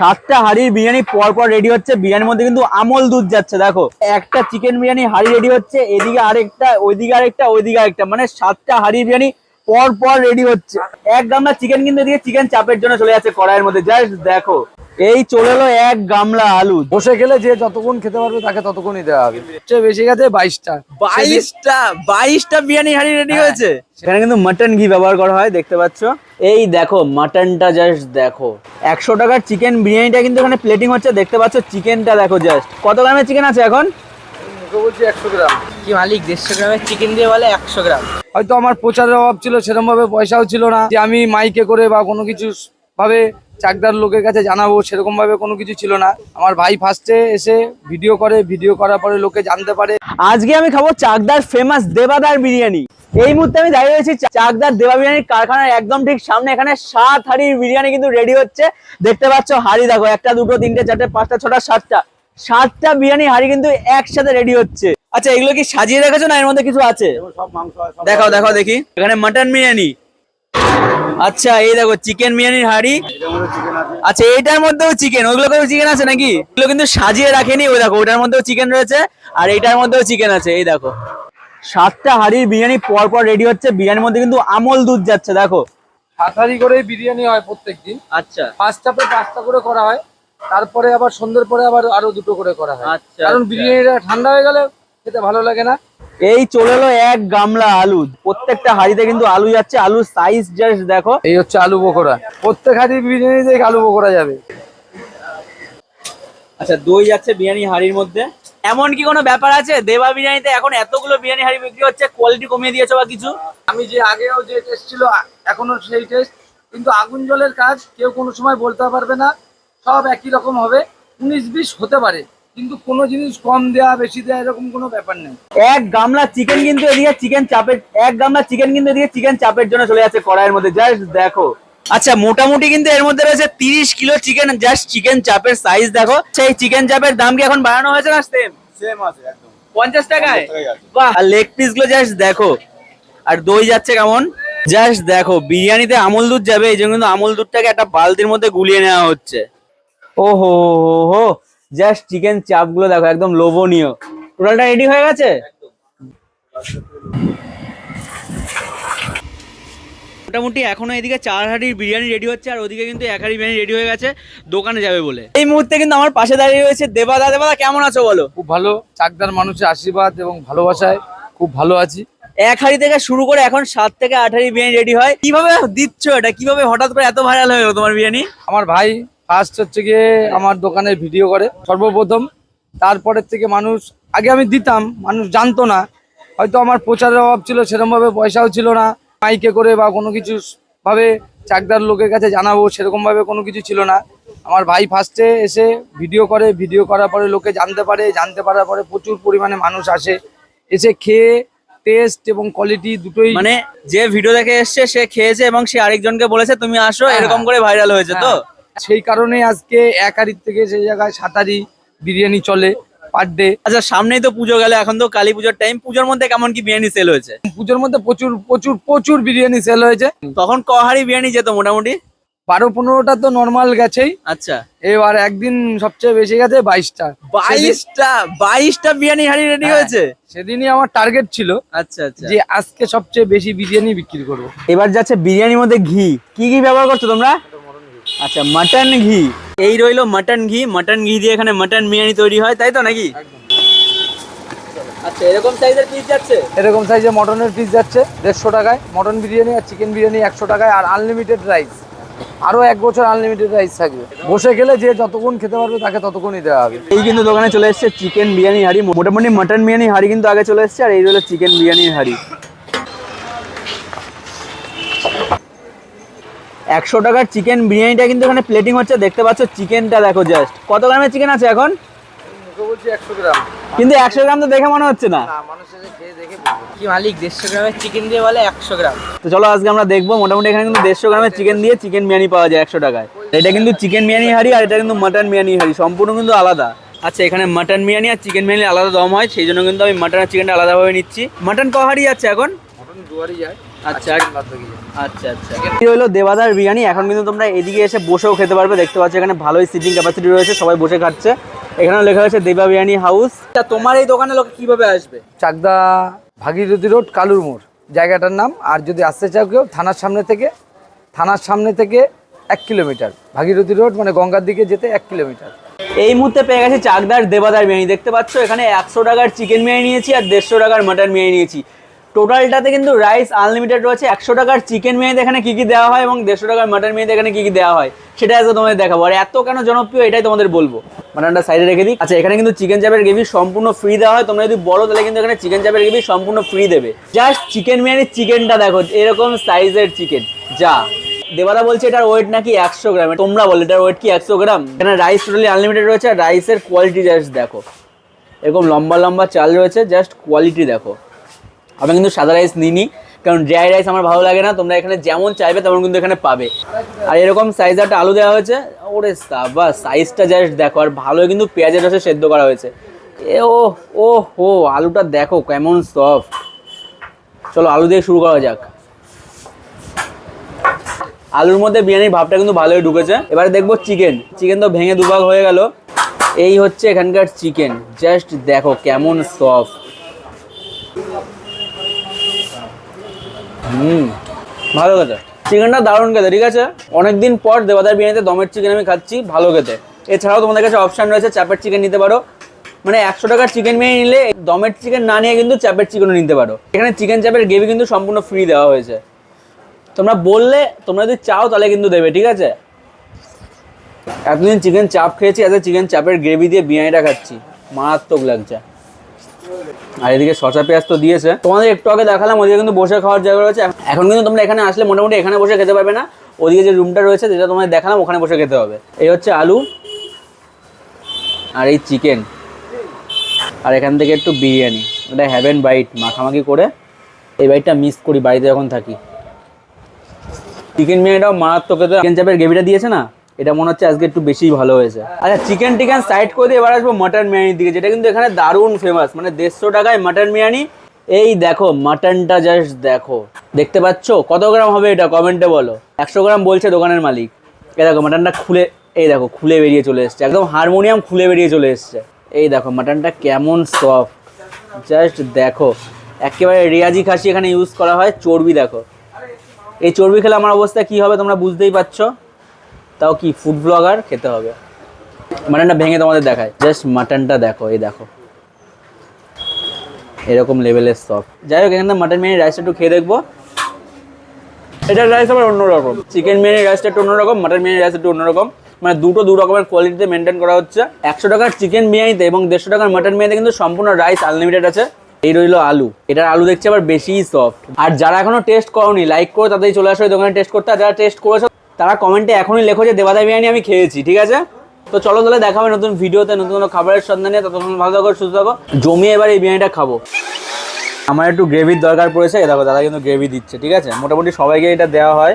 সাতটা হাড়ির বিরিয়ানি পর পর রেডি হচ্ছে। বিরিয়ানির মধ্যে কিন্তু আমল দুধ যাচ্ছে, দেখো। একটা চিকেন বিরিয়ানি হাড়ি রেডি হচ্ছে, এদিকে আরেকটা, ওইদিকে আরেকটা ওইদিকে আরেকটা। মানে সাতটা হাড়ি বিরিয়ানি পর পর রেডি হচ্ছে। এক গামলা চিকেন কিন্তু এদিকে চিকেন চাপের জন্য চলে যাচ্ছে কড়াইয়ের মধ্যে। জাস্ট দেখো। এই চলে এলো এক গামলা আলু। বসে গেলে যে যতক্ষণ খেতে পারবে তাকে ততক্ষণই দেওয়া হবে। সবচেয়ে বেশি গেছে বাইশটা। বাইশটা? বাইশটা বিরিয়ানি হাড়ি রেডি হ্যাঁ। হয়েছে? সেখানে কিন্তু মাটন ঘি ব্যবহার করা হয় দেখতে পাচ্ছ। এই দেখো মাটনটা জাস্ট দেখো। একশো টাকার চিকেন বিরিয়ানিটা কিন্তু এখানে প্লেটিং হচ্ছে দেখতে পাচ্ছ চিকেনটা দেখো জাস্ট কত গ্রামের চিকেন আছে এখন? বলছি একশো গ্রাম। কি মালিক দেড়শো গ্রামের চিকেন দিয়ে বলে একশো গ্রাম? হয়তো আমার প্রচারের অভাব ছিল সেরকম ভাবে পয়সাও ছিল না। যে আমি মাইকে করে বা কোনো কিছু ভাবে চাকদার লোকের কাছে জানাব সেরকম ভাবে কোনো কিছু ছিল না। আমার ভাই ফার্স্টে এসে ভিডিও করে ভিডিও করার পরে লোকে জানতে পারে। আজকে আমি খাব চাকদার ফেমাস দেবাদার বিরিয়ানি। এই মুহূর্তে আমি দাঁড়িয়ে রয়েছি চাকদার দেবা বিরিয়ানির কারখানার একদম ঠিক সামনে। এখানে সাত হাড়ির বিরিয়ানি কিন্তু রেডি হচ্ছে। দেখতে পাচ্ছ হাড়ি দেখো একটা দুটো তিনটে চারটে পাঁচটা ছটা সাতটা। সাতটা বিরিয়ানি হাড়ি কিন্তু একসাথে রেডি হচ্ছে। আচ্ছা এগুলো কি সাজিয়ে রেখেছো না এর মধ্যে কিছু আছে? দেখাও দেখাও দেখি। এখানে মাটন বিরিয়ানি। আচ্ছা এই দেখো চিকেন বিরিয়ানির হাড়ি। আচ্ছা এইটার মধ্যেও চিকেন ওগুলোতেও চিকেন আছে নাকি? ওগুলো কিন্তু সাজিয়ে রাখেনি ওই দেখো ওটার মধ্যেও চিকেন রয়েছে আর এইটার মধ্যেও চিকেন আছে এই দেখো। সাতটা হাড়ির বিরিয়ানি পর পর রেডি হচ্ছে বিরিয়ানির মধ্যে কিন্তু আমল দুধ যাচ্ছে দেখো। হাতারি করে বিরিয়ানি হয় প্রত্যেক দিন আচ্ছা। পাঁচ চাপে পাঁচটা করে করা হয় তারপরে আবার সন্ধ্যের পরে আবার আরও দুটো করে করা হয়। আচ্ছা, কারণ আচ্ছা। বিরিয়ানিটা ঠান্ডা হয়ে গেলে খেতে ভালো লাগে না। এই চলে এলো এক গামলা আলু। প্রত্যেকটা হাড়িতে কিন্তু আলু যাচ্ছে। আলুর সাইজ জাস্ট দেখো। এই হচ্ছে আলু পকোড়া। প্রত্যেক হাড়ি বিরিয়ানিতে আলু পকোড়া যাবে। আচ্ছা দই যাচ্ছে বিরিয়ানি হাড়ির মধ্যে। এমন কি কোনো ব্যাপার আছে? দেবা বিরিয়ানিতে এখন এতগুলো বিরিয়ানি হাড়ি বিক্রি হচ্ছে কোয়ালিটি কমিয়ে দিয়েছ বা কিছু? আমি যে আগেও যে টেস্ট ছিল এখনও সেই টেস্ট কিন্তু আগুন জলের কাজ কেউ কোনো সময় বলতে পারবে না। সব একই রকম হবে। উনিশ বিশ হতে পারে। কিন্তু কোনো জিনিস কম দেয়া বেশি দেয়া এরকম কোনো ব্যাপার নেই। এক গামলা চিকেন কিন্তু এদিকে চিকেন চাপের এক গামলা চিকেন কিন্তু এদিকে চিকেন চাপের জন্য চলে যাচ্ছে কড়াইয়ের মধ্যে। জাস্ট দেখো। আচ্ছা মোটামুটি কিন্তু এর মধ্যে রয়েছে তিরিশ কিলো চিকেন জাস্ট চিকেন চাপের সাইজ দেখো। সেই চিকেন চাপের দাম কি এখন বাড়ানো হয়েছে না সেম সেম আছে একদম। পঞ্চাশ টাকায়? বাহ। আর লেগ পিসগুলো জাস্ট দেখো। আর দই যাচ্ছে কেমন? জাস্ট দেখো বিরিয়ানিতে আমল দুধ যাবে এই জন্য কিন্তু আমল দুধটাকে একটা বালতির মধ্যে গুলিয়ে নেওয়া হচ্ছে। ও হো হো হো। জাস্ট চিকেন চাপগুলো দেখো একদম লোভনীয়। টোটালটা রেডি হয়ে গেছে? মোটামুটি এখনও এদিকে চার হাঁড়ির বিরিয়ানি রেডি হচ্ছে আর ওদিকে কিন্তু এক হাঁড়ি বিরিয়ানি রেডি হয়ে গেছে দোকানে যাবে বলে। এই মুহূর্তে কিন্তু আমার পাশে দাঁড়িয়ে রয়েছে দেবাদা। দেবাদা কেমন আছো বলো? খুব ভালো চাকদার মানুষের আশীর্বাদ এবং ভালোবাসায় খুব ভালো আছি। এক হাড়ি থেকে শুরু করে এখন সাত থেকে আট হাড়ি বিরিয়ানি রেডি হয়। কীভাবে দিচ্ছ এটা? কীভাবে হঠাৎ করে এত ভাইরাল হয়ে গেলো তোমার বিরিয়ানি? আমার ভাই ফার্স্ট হচ্ছে গিয়ে আমার দোকানে ভিডিও করে সর্বপ্রথম। তারপরের থেকে মানুষ আগে আমি দিতাম মানুষ জানতো না। হয়তো আমার প্রচারের অভাব ছিল সেরকম ভাবে পয়সাও ছিল না। মাইকে করে বা কোনো কিছু ভাবে চাকদার লোকের কাছে জানাব সেরকম ভাবে কোনো কিছু ছিল না। আমার ভাই ফার্স্টে এসে ভিডিও করে ভিডিও করার পরে লোকে জানতে পারে জানতে পারার পরে প্রচুর পরিমাণে মানুষ আসে। এসে খেয়ে টেস্ট এবং কোয়ালিটি দুটোই মানে যে ভিডিও দেখে এসছে সে খেয়েছে এবং সে আরেকজনকে বলেছে তুমি আসো হ্যাঁ। এরকম করে ভাইরাল হয়েছে তো? হ্যাঁ। সেই কারণে আজকে এক হাড়ির থেকে সেই জায়গায় সাতারি বিরিয়ানি চলে পার ডে আচ্ছা সামনেই তো পুজো গেলে এখন তো কালী পুজোর টাইম পুজোর মধ্যে কেমন কি বিরিয়ানি সেল হয়েছে? পুজোর মধ্যে প্রচুর প্রচুর প্রচুর বিরিয়ানি সেল হয়েছে। তখন ক হাড়ি বিরিয়ানি যেত মোটামুটি? বারো পনেরোটা তো নর্মাল গেছেই। আচ্ছা। এবার একদিন সবচেয়ে বেশি গেছে বাইশটা। বাইশটা? বাইশটা বিরিয়ানি হাড়ি রেডি হ্যাঁ। হয়েছে? সেদিনই আমার টার্গেট ছিল আচ্ছা আচ্ছা। যে আজকে সবচেয়ে বেশি বিরিয়ানি বিক্রি করব। এবার যাচ্ছে বিরিয়ানির মধ্যে ঘি। কি কি ব্যবহার করছ তোমরা? আচ্ছা মাটন ঘি। এই রইল মাটন ঘি। মাটন ঘি দিয়ে এখানে মাটন বিরিয়ানি তৈরি হয় তাই তো নাকি? আচ্ছা এরকম সাইজের পিস যাচ্ছে? এরকম সাইজে মটনের পিস যাচ্ছে দেড়শো টাকায়। মটন বিরিয়ানি আর চিকেন বিরিয়ানি একশো টাকায় আর আনলিমিটেড রাইস আরও এক বছর আনলিমিটেড রাইস থাকবে। বসে গেলে যে যতক্ষণ খেতে পারবে তাকে ততক্ষণই দেওয়া হবে। এই কিন্তু দোকানে চলে এসেছে চিকেন বিরিয়ানি হাড়ি। মোটামুটি মাটন বিরিয়ানি হাড়ি কিন্তু আগে চলে এসেছে আর এই রইল চিকেন বিরিয়ানির হাড়ি। একশো টাকার চিকেন বিরিয়ানিটা কিন্তু এখানে প্লেটিং হচ্ছে দেখতে পাচ্ছ চিকেনটা দেখো জাস্ট কত গ্রামের চিকেন আছে এখন? কিন্তু একশো গ্রাম তো দেখে মনে হচ্ছে না। কি মালিক দেড়শো গ্রামের চিকেন দিয়ে বলে একশো গ্রাম। তো চলো আজকে আমরা দেখব মোটামুটি এখানে কিন্তু দেড়শো গ্রামের চিকেন দিয়ে চিকেন বিরিয়ানি পাওয়া যায় একশো টাকায়। এটা কিন্তু চিকেন বিরিয়ানি হাড়ি আর এটা কিন্তু মাটন বিরিয়ানি হাড়ি সম্পূর্ণ কিন্তু আলাদা। আচ্ছা এখানে মাটন বিরিয়ানি আর চিকেন বিরিয়ানি আলাদা দম হয় সেই জন্য কিন্তু আমি মাটন আর চিকেনটা আলাদাভাবে নিচ্ছি। মাটন ক হাড়ি যাচ্ছে এখন? মটন যায়। আচ্ছা। আচ্ছা আচ্ছা এই হলো দেবাদার বিরিয়ানি। এখন কিন্তু তোমরা এদিকে এসে বসেও খেতে পারবে। দেখতে পাচ্ছ এখানে ভালোই সিটিং ক্যাপাসিটি রয়েছে সবাই বসে খাচ্ছে। এখানেও লেখা হয়েছে দেবা বিরিয়ানি হাউস তা তোমার এই দোকানে লোক কীভাবে আসবে? চাকদা ভাগীরথী রোড কালুর মোড়। জায়গাটার নাম আর যদি আসতে চাও কেউ থানার সামনে থেকে থানার সামনে থেকে এক কিলোমিটার। ভাগীরথী রোড মানে গঙ্গার দিকে যেতে এক কিলোমিটার। এই মুহূর্তে পেয়ে গেছি চাকদার দেবাদার বিরিয়ানি। দেখতে পাচ্ছ এখানে একশো টাকার চিকেন বিরিয়ানি নিয়েছি আর দেড়শো টাকার মাটন বিরিয়ানি নিয়েছি। টোটালটাতে কিন্তু রাইস আনলিমিটেড রয়েছে। একশো টাকার চিকেন বিরিয়ানিতে এখানে কী কী দেওয়া হয় এবং দেড়শো টাকার মাটন বিরিয়ানিতে এখানে কী কী দেওয়া হয় সেটা আজকে তোমাদের দেখাবো। আর এত কেন জনপ্রিয়, এটাই তোমাদের বলব। মাটনটা সাইডে রেখে দিই। আচ্ছা এখানে কিন্তু চিকেন চাপের গ্রেভি সম্পূর্ণ ফ্রি দেওয়া হয়। তোমরা যদি বলো, তাহলে কিন্তু এখানে চিকেন চাপের গ্রেভি সম্পূর্ণ ফ্রি দেবে। জাস্ট চিকেন বিরিয়ানির চিকেনটা দেখো, এরকম সাইজের চিকেন যা। দেবাদা বলছে এটার ওয়েট নাকি একশো গ্রাম। তোমরা বলো, এটার ওয়েট কি একশো গ্রাম? এখানে রাইস টোটালি আনলিমিটেড রয়েছে। আর রাইসের কোয়ালিটি জাস্ট দেখো। এরকম লম্বা লম্বা চাল রয়েছে। জাস্ট কোয়ালিটি দেখো। আমি কিন্তু সাদা রাইস নিইনি, কারণ ড্রাই রাইস আমার ভালো লাগে না, তোমরা এখানে যেমন চাইবে তেমন কিন্তু এখানে পাবে। আর এরকম সাইজ একটা আলু দেওয়া হয়েছে, ওরে সাবা সাইজটা জাস্ট দেখো, আর ভালো কিন্তু পেঁয়াজের রসে সেদ্ধ করা হয়েছে। এ ও ও হো, আলুটা দেখো কেমন সফট চলো আলু দিয়ে শুরু করা যাক। আলুর মধ্যে বিরিয়ানির ভাবটা কিন্তু ভালোই ঢুকেছে। এবারে দেখব চিকেন চিকেন তো ভেঙে দুভাগ হয়ে গেল। এই হচ্ছে এখানকার চিকেন জাস্ট দেখো কেমন সফট হুম, ভালো খেতে। চিকেনটা দারুণ খেতে, ঠিক আছে? অনেকদিন পর দেবাদার বিরিয়ানিতে দমের চিকেন আমি খাচ্ছি, ভালো খেতে। এছাড়াও তোমাদের কাছে অপশন রয়েছে চাপের চিকেন নিতে পারো। মানে একশো টাকার চিকেন বিরিয়ানি নিলে দমের চিকেন না নিয়ে কিন্তু চাপের চিকেনও নিতে পারো। এখানে চিকেন চাপের গ্রেভি কিন্তু সম্পূর্ণ ফ্রি দেওয়া হয়েছে। তোমরা বললে, তোমরা যদি চাও তাহলে কিন্তু দেবে, ঠিক আছে? এতদিন চিকেন চাপ খেয়েছি এত চিকেন চাপের গ্রেভি দিয়ে বিরিয়ানিটা খাচ্ছি। মারাত্মক লাগছে। আর এদিকে শসা পেঁয়াজ তো দিয়েছে। তোমাদের একটু আগে দেখালাম, ওদিকে কিন্তু বসে খাওয়ার জায়গা রয়েছে। এখন কিন্তু তোমরা এখানে আসলে মোটামুটি এখানে বসে খেতে পারবে না। ওদিকে যে রুমটা রয়েছে, যেটা তোমাদের দেখালাম, ওখানে বসে খেতে হবে। এই হচ্ছে আলু আর এই চিকেন আর এখান থেকে একটু বিরিয়ানি। এটা হ্যাভেন বাইট মাখামাখি করে। এই বাইটটা মিস করি, বাড়িতে যখন থাকি। চিকেন বিরিয়ানিটাও মারাত্মক চিকেন চাপের গ্রেভিটা দিয়েছে না? এটা মনে হচ্ছে আজকে একটু বেশি ভালো হয়েছে। আচ্ছা চিকেন টিকেন সাইড করে দিয়ে এবার আসব মাটন বিরিয়ানির দিকে, যেটা কিন্তু এখানে দারুণ ফেমাস মানে দেড়শো টাকায় মাটন বিরিয়ানি। এই দেখো মাটনটা জাস্ট দেখো। দেখতে পাচ্ছ? কত গ্রাম হবে এটা? কমেন্টে বলো। একশো গ্রাম বলছে দোকানের মালিক। এই দেখো মাটনটা খুলে, এই দেখো, খুলে বেরিয়ে চলে এসছে। একদম হারমোনিয়াম খুলে বেরিয়ে চলে এসছে। এই দেখো মাটনটা কেমন সফট জাস্ট দেখো, একেবারে রিয়াজি খাসি এখানে ইউজ করা হয়। চর্বি দেখো। এই চর্বি খেলে আমার অবস্থা কি হবে তোমরা বুঝতেই পারছ? তাও কি ফুড ব্লগার খেতে হবে। মাটনটা ভেঙে তোমাদের দেখায়। জাস্ট মাটনটা দেখো এই দেখো। এরকম লেভেলের সফট যাই হোক এখানে মাটন বিরিয়ানি রাইসটা একটু খেয়ে দেখব। এটার রাইস আবার অন্যরকম চিকেন বিরিয়ানি রাইসটা একটু অন্যরকম মাটন বিরিয়ানি রাইস একটু অন্যরকম মানে দুটো দু রকমের কোয়ালিটিতে মেনটেন করা হচ্ছে। একশো টাকার চিকেন বিরিয়ানিতে এবং দেড়শো টাকার মাটন বিরিয়ানিতে কিন্তু সম্পূর্ণ রাইস আনলিমিটেড আছে। এই রইল আলু। এটার আলু দেখছি আবার বেশিই সফট আর যারা এখনও টেস্ট করোনি লাইক করে তাদের চলে আসো দোকানে টেস্ট করতে। আর যারা টেস্ট করেছ তারা কমেন্টে এখনই লেখো যে দেবাদা বিরিয়ানি আমি খেয়েছি, ঠিক আছে? তো চলো তাহলে দেখাবে নতুন ভিডিওতে, নতুন কোনো খাবারের সন্ধানে, ততক্ষণ ভালো থাকো, সুস্থ থাকো। জমিয়ে এবার এই বিরিয়ানিটা খাব। আমার একটু গ্রেভির দরকার পড়েছে দেখো, দাদা কিন্তু গ্রেভি দিচ্ছে, ঠিক আছে? মোটামুটি সবাইকে এটা দেওয়া হয়।